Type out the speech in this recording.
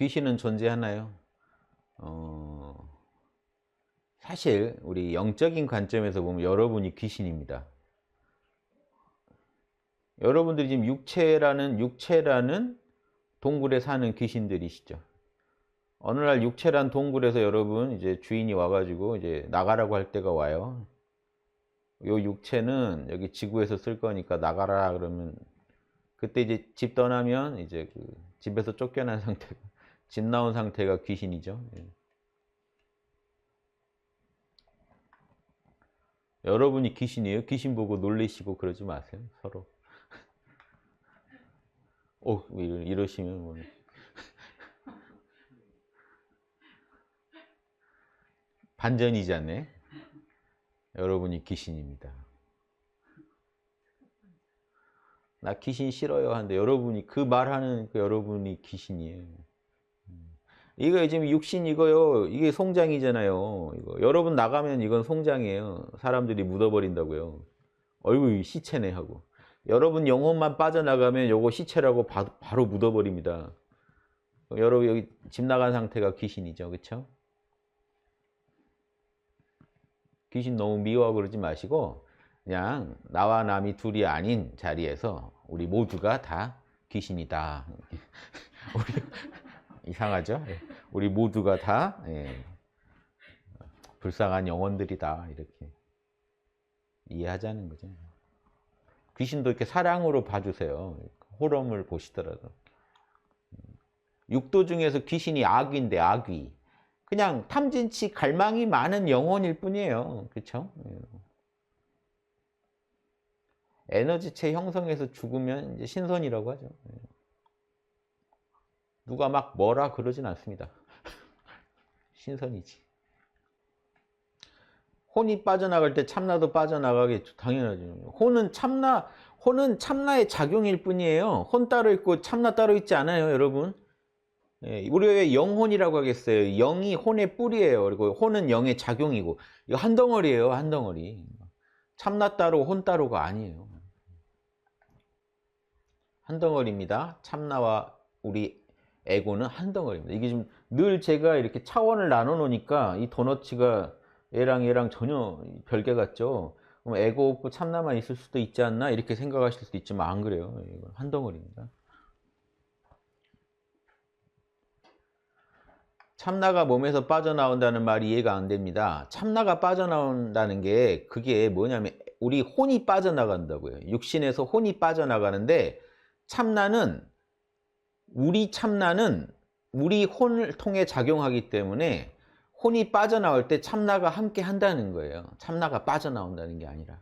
귀신은 존재하나요? 어, 사실 우리 영적인 관점에서 보면 여러분이 귀신입니다. 여러분들이 지금 육체라는 육체라는 동굴에 사는 귀신들이시죠. 어느 날 육체란 동굴에서 여러분 이제 주인이 와가지고 이제 나가라고 할 때가 와요. 요 육체는 여기 지구에서 쓸 거니까 나가라 그러면 그때 이제 집 떠나면 이제 그 집에서 쫓겨난 상태, 집 나온 상태가 귀신이죠. 예. 여러분이 귀신이에요. 귀신 보고 놀리시고 그러지 마세요. 서로. 오, 이러- 이러 시면 뭐. 반전이잖아요. 여러분이 귀신입니다. 나 귀신 싫어요 하는데 여러분이 그 말하는 그 여러분이 귀신이에요. 음. 이거 지금 육신 이거요. 이게 송장이잖아요. 이거 여러분 나가면 이건 송장이에요. 사람들이 묻어버린다고요. 어이구 시체네 하고. 여러분 영혼만 빠져나가면 요거 시체라고 바, 바로 묻어버립니다. 여러분 여기 집 나간 상태가 귀신이죠. 그렇죠? 귀신 너무 미워하고 그러지 마시고 그냥 나와 남이 둘이 아닌 자리에서 우리 모두가 다 귀신이다. 우리 이상하죠? 예. 우리 모두가 다 예, 불쌍한 영혼들이다 이렇게 이해하자는 거죠. 귀신도 이렇게 사랑으로 봐주세요. 호럼을 보시더라도 육도 중에서 귀신이 악귀인데 악귀. 그냥 탐진치 갈망이 많은 영혼일 뿐이에요. 그렇죠? 에너지체 형성해서 죽으면 이제 신선이라고 하죠. 예. 누가 막 뭐라 그러진 않습니다. 신선이지. 혼이 빠져나갈 때 참나도 빠져나가겠죠. 당연하죠. 혼은 참나, 혼은 참나의 작용일 뿐이에요. 혼 따로 있고 참나 따로 있지 않아요, 여러분. 예, 우리가 왜 영혼이라고 하겠어요? 영이 혼의 뿌리예요. 그리고 혼은 영의 작용이고 이거 한 덩어리예요, 한 덩어리. 참나 따로 혼 따로가 아니에요. 한 덩어리입니다. 참나와 우리 에고는 한 덩어리입니다. 이게 지금 늘 제가 이렇게 차원을 나눠 놓으니까 이 도너츠가 얘랑 얘랑 전혀 별개 같죠. 그럼 에고 없고 참나만 있을 수도 있지 않나 이렇게 생각하실 수도 있지만 안 그래요. 이건 한 덩어리입니다. 참나가 몸에서 빠져나온다는 말이 이해가 안 됩니다. 참나가 빠져나온다는 게 그게 뭐냐면 우리 혼이 빠져나간다고요. 육신에서 혼이 빠져나가는데 참나는 우리 참나는 우리 혼을 통해 작용하기 때문에 혼이 빠져나올 때 참나가 함께 한다는 거예요. 참나가 빠져나온다는 게 아니라.